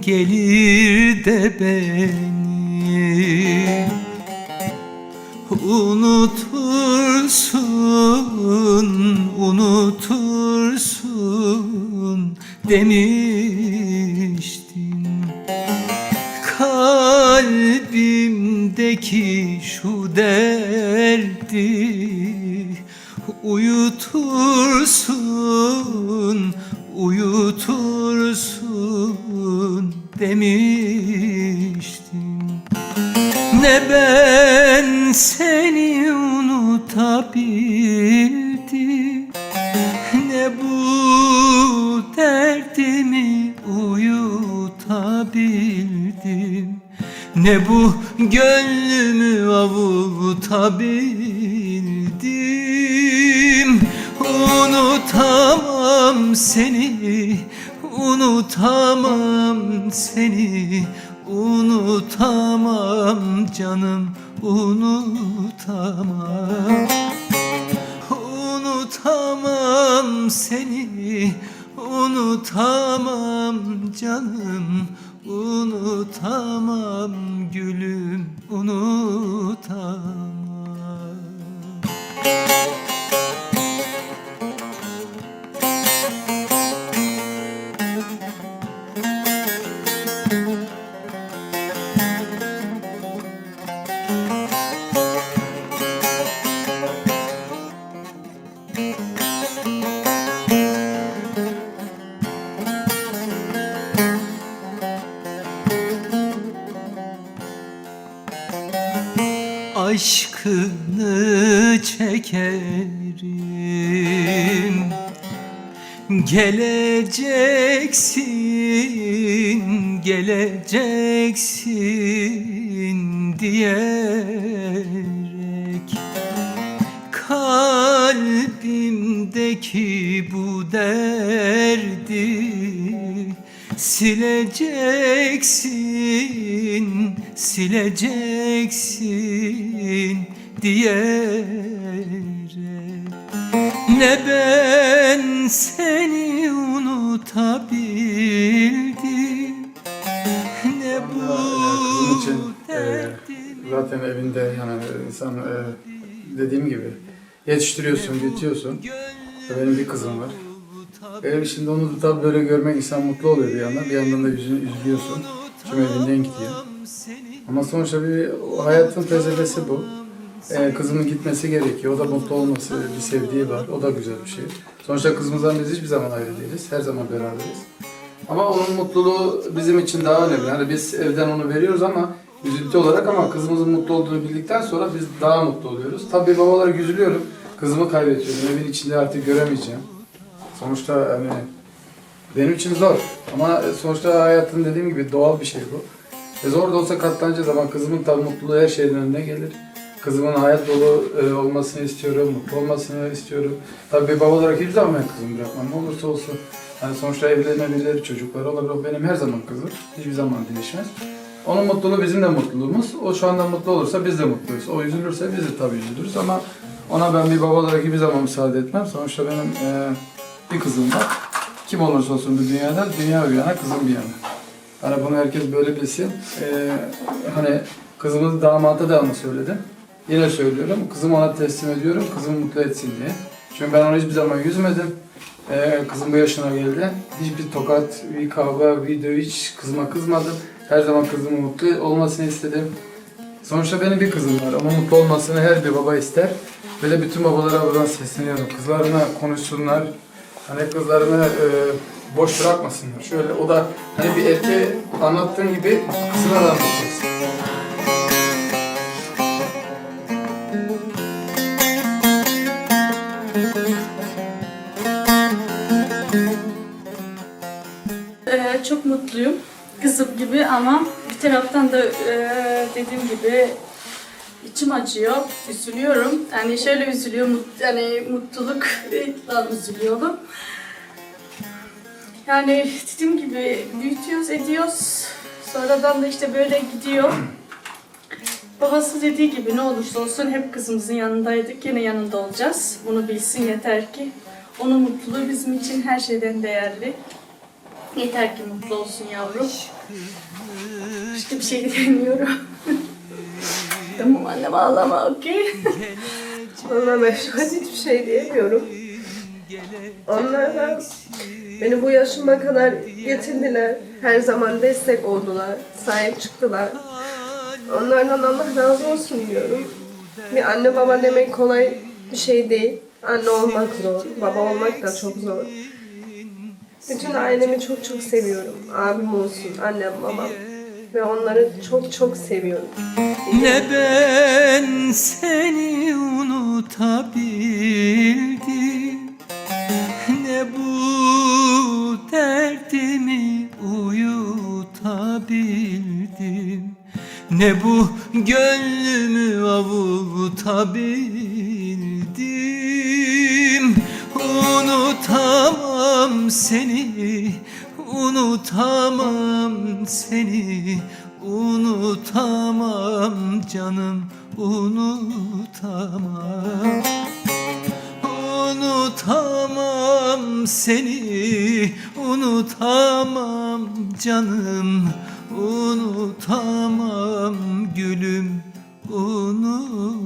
gelir de beni Unutursun, unutursun demiştin Kalbimdeki uyutursun, uyutursun demiştin ne ben seni unutabildim Ne bu gönlümü avutabildim Unutamam seni Unutamam seni Unutamam canım Unutamam. Unutamam seni Unutamam canım Unutamam gülüm Unutamam aşkını çekerim. Geleceksin, geleceksin diyerek Kalbimdeki bu derdi sileceksin, sileceksin diyerek Ne ben seni unutabildim Ne bu için e, zaten evinde yani insan e, dediğim gibi yetiştiriyorsun, büyütüyorsun. Benim bir kızım var. Benim şimdi onu tabii böyle görmek insan mutlu oluyor bir yandan. Bir yandan da yüzünü üzülüyorsun. Tüm evinden gidiyor. Ama sonuçta bir hayatın felsefesi bu. Ee, kızımın gitmesi gerekiyor. O da mutlu olması, bir sevdiği var. O da güzel bir şey. Sonuçta kızımızdan biz hiçbir zaman ayrı değiliz. Her zaman beraberiz. Ama onun mutluluğu bizim için daha önemli. Yani biz evden onu veriyoruz ama üzüntü olarak ama kızımızın mutlu olduğunu bildikten sonra biz daha mutlu oluyoruz. Tabii baba olarak üzülüyorum. Kızımı kaybediyorum. Evin içinde artık göremeyeceğim. Sonuçta hani benim için zor. Ama sonuçta hayatın dediğim gibi doğal bir şey bu. E zor da olsa katlanacağız ama kızımın tabii mutluluğu her şeyden önüne gelir. Kızımın hayat dolu e, olmasını istiyorum, mutlu olmasını istiyorum. Tabii bir baba olarak hiçbir zaman ben kızımı bırakmam. Ne olursa olsun. Yani sonuçta evlenebilir, çocukları olabilir. O benim her zaman kızım. Hiçbir zaman değişmez. Onun mutluluğu bizim de mutluluğumuz. O şu anda mutlu olursa biz de mutluyuz. O üzülürse biz de tabii üzülürüz ama ona ben bir baba olarak hiçbir zaman müsaade etmem. Sonuçta benim e, bir kızım var. Kim olursa olsun bu dünyada, dünya bir yana, kızım bir yana. Hani bunu herkes böyle bilsin. Ee, hani kızımızı damata da onu söyledim. Yine söylüyorum. Kızımı ona teslim ediyorum. Kızımı mutlu etsin diye. Çünkü ben onu hiçbir zaman yüzmedim. Ee, kızım bu yaşına geldi. Hiçbir tokat, bir kavga, video hiç kızıma kızmadım. Her zaman kızımın mutlu olmasını istedim. Sonuçta benim bir kızım var ama mutlu olmasını her bir baba ister. De bütün babalara buradan sesleniyorum. Kızlarına konuşsunlar. Hani kızlarını e, boş bırakmasınlar. Şöyle o da hani bir erkeğe anlattığın gibi kızına da anlatacaksın. Ee, çok mutluyum. Kızım gibi ama bir taraftan da e, dediğim gibi içim acıyor, üzülüyorum. Yani şöyle üzülüyorum, mut, yani mutlulukla üzülüyorum. Yani dediğim gibi büyütüyoruz, ediyoruz. Sonradan da işte böyle gidiyor. Babası dediği gibi ne olursa olsun hep kızımızın yanındaydık. Yine yanında olacağız. Bunu bilsin yeter ki. Onun mutluluğu bizim için her şeyden değerli. Yeter ki mutlu olsun yavrum. Başka bir şey demiyorum. tamam annem ağlama okey. Valla ben şu an hiçbir şey diyemiyorum. Onlardan beni bu yaşıma kadar getirdiler. Her zaman destek oldular. Sahip çıktılar. Onlardan Allah razı olsun diyorum. Bir anne baba demek kolay bir şey değil. Anne olmak zor. Baba olmak da çok zor. Bütün ailemi çok çok seviyorum. Abim olsun, annem, babam. Ve onları çok çok seviyorum. Ne ben Ne bu gönlümü avutabildim? Unutamam seni Unutamam seni Unutamam canım Unutamam unutamam seni unutamam canım unutamam gülüm unutamam.